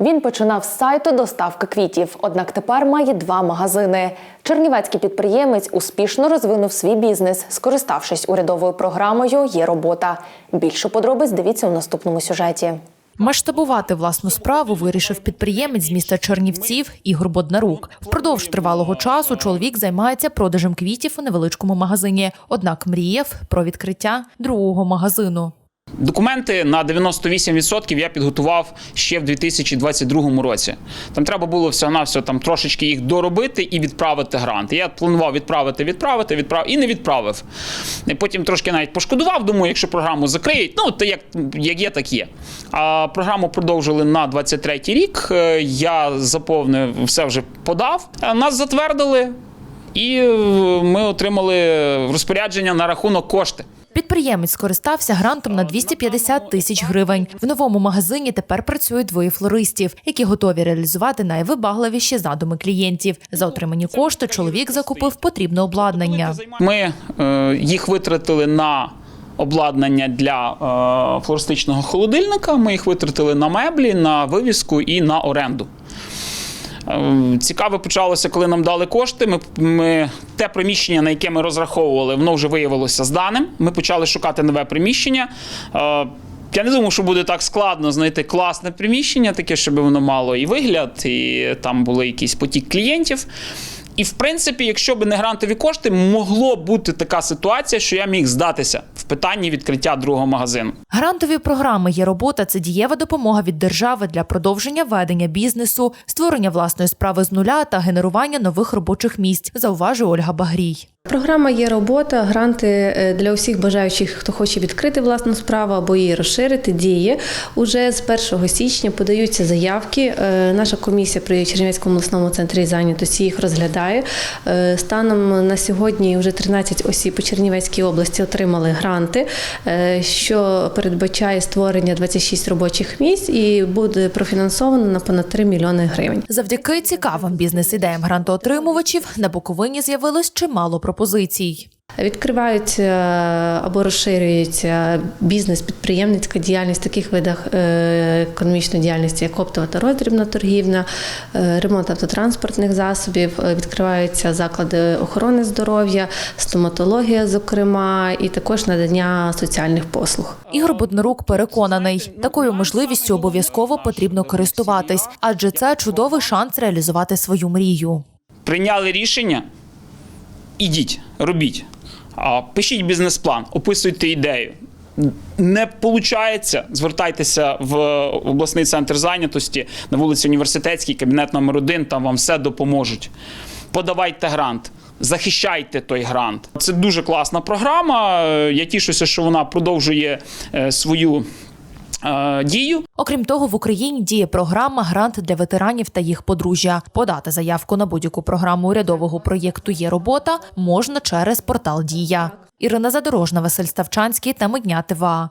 Він починав з сайту доставки квітів, однак тепер має два магазини. Чернівецький підприємець успішно розвинув свій бізнес, скориставшись урядовою програмою Є робота. Більше подробиць дивіться у наступному сюжеті. Масштабувати власну справу вирішив підприємець з міста Чернівців Ігор Боднарук. Впродовж тривалого часу чоловік займається продажем квітів у невеличкому магазині. Однак мріяв про відкриття другого магазину. Документи на 98% я підготував ще в 2022 році. Там треба було всього на все там трошечки їх доробити і відправити грант. Я планував відправити, відправити, відправити і не відправив. І потім трошки навіть пошкодував. Думаю, якщо програму закриють, ну то як, як є, так є. А програму продовжили на 23 рік. Е, Я заповнив все вже подав. Нас затвердили, і е, ми отримали розпорядження на рахунок кошти. Підприємець скористався грантом на 250 тисяч гривень. В новому магазині тепер працюють двоє флористів, які готові реалізувати найвибагливіші задуми клієнтів. За отримані кошти чоловік закупив потрібне обладнання. Ми е, їх витратили на обладнання для е, флористичного холодильника. Ми їх витратили на меблі, на вивіску і на оренду. Е, Цікаве почалося, коли нам дали кошти. Ми, ми те приміщення, на яке ми розраховували, воно вже виявилося зданим. Ми почали шукати нове приміщення. Е, Я не думав, що буде так складно знайти класне приміщення, таке, щоб воно мало і вигляд, і там були якийсь потік клієнтів. І в принципі, якщо б не грантові кошти, могло бути така ситуація, що я міг здатися питанні відкриття другого магазину. Грантові програми є робота. Це дієва допомога від держави для продовження ведення бізнесу, створення власної справи з нуля та генерування нових робочих місць. Зауважує Ольга Багрій. Програма є робота, гранти е, для усіх бажаючих, хто хоче відкрити власну справу або її розширити, діє. Уже з 1 січня подаються заявки. Е, Наша комісія при Чернівецькому обласному центрі зайнятості їх розглядає. Е, Станом на сьогодні вже 13 осіб у Чернівецькій області отримали гранти, що передбачає створення 26 робочих місць і буде профінансовано на понад 3 мільйони гривень. Завдяки цікавим бізнес-ідеям грантоотримувачів на Буковині з'явилось чимало пропозицій. Відкриваються або розширюється бізнес, підприємницька діяльність в таких видах е, економічної діяльності, як оптова та роздрібна торгівля, е, ремонт автотранспортних засобів, е, відкриваються заклади охорони здоров'я, стоматологія, зокрема, і також надання соціальних послуг. Ігор Боднарук переконаний, такою можливістю обов'язково потрібно користуватись, адже це чудовий шанс реалізувати свою мрію. Прийняли рішення, ідіть, робіть. Пишіть бізнес-план, описуйте ідею. Не виходить, звертайтеся в обласний центр зайнятості на вулиці Університетській, кабінет номер 1 там вам все допоможуть. Подавайте грант, захищайте той грант. Це дуже класна програма. Я тішуся, що вона продовжує е, свою дію. Окрім того, в Україні діє програма Грант для ветеранів та їх подружжя. Подати заявку на будь-яку програму урядового проєкту Є робота можна через портал Дія. Ірина Задорожна, Василь Ставчанський та Медня ТВА.